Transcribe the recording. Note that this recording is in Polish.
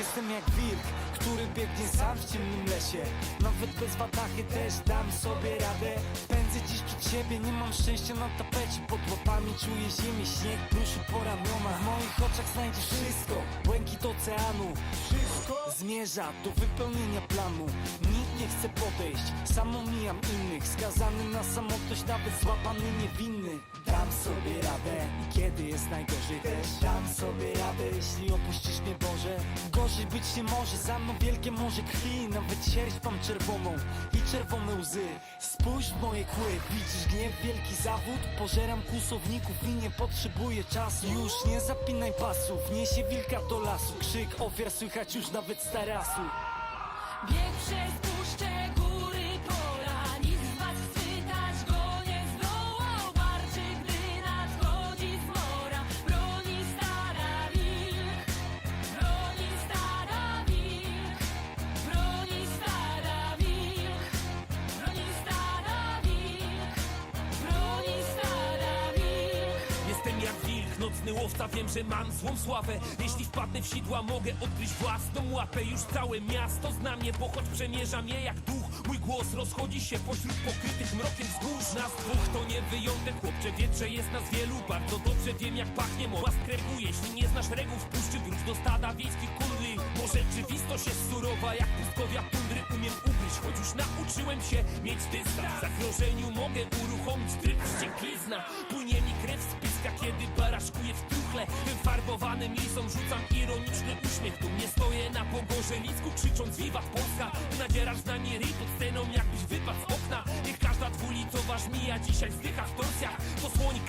Jestem jak wilk, który biegnie sam w ciemnym lesie. Nawet bez watachy też dam sobie radę. Pędzę dziś przed siebie, nie mam szczęścia na tapecie. Pod łapami czuję ziemię, śnieg pruszy po ramionach. W moich oczach znajdziesz wszystko, błękit oceanu. Wszystko zmierza do wypełnienia planu. Nikt nie chce podejść, sam omijam innych. Skazany na samotność, nawet złapany niewinny. Dam sobie radę kiedy jest najgorzej też Dam sobie Gorzej być nie może, za mną wielkie morze krwi. Nawet sierść mam czerwoną i czerwone łzy. Spójrz w moje kły, widzisz gniew, wielki zawód? Pożeram kłusowników i nie potrzebuję czasu. Już nie zapinaj pasów, niesie wilka do lasu. Krzyk ofiar słychać już nawet z tarasu. Bieg przez nocny łowca, wiem, że mam złą sławę. Jeśli wpadnę w sidła, mogę odgryźć własną łapę. Już całe miasto zna mnie, bo choć przemierza mnie jak duch Mój głos rozchodzi się pośród pokrytych mrokiem wzgórz. Nas dwóch to nie wyjątek, chłopcze, wiedz, że jest nas wielu. Bardzo dobrze wiem, jak pachnie mowa skrepu Jeśli nie znasz reguł puszczy, wróć do stada wiejskich kundli. Bo rzeczywistość jest surowa, jak pustkowia tundry. Umiem ugryźć, choć już nauczyłem się mieć dystans. W zagrożeniu mogę uruchomić tryb wścieklizna Płynie mi krew z kiedy baraszkuję w truchle Wyfarbowanym lisom rzucam ironiczny uśmiech. Dumnie stoję na pogorzelisku, krzycząc wiwat Polska. Nadzierasz na nie ryj pod sceną, jakbyś wypadł z okna. Niech każda dwulicowa żmija dzisiaj wzdycha w torsjach To słoni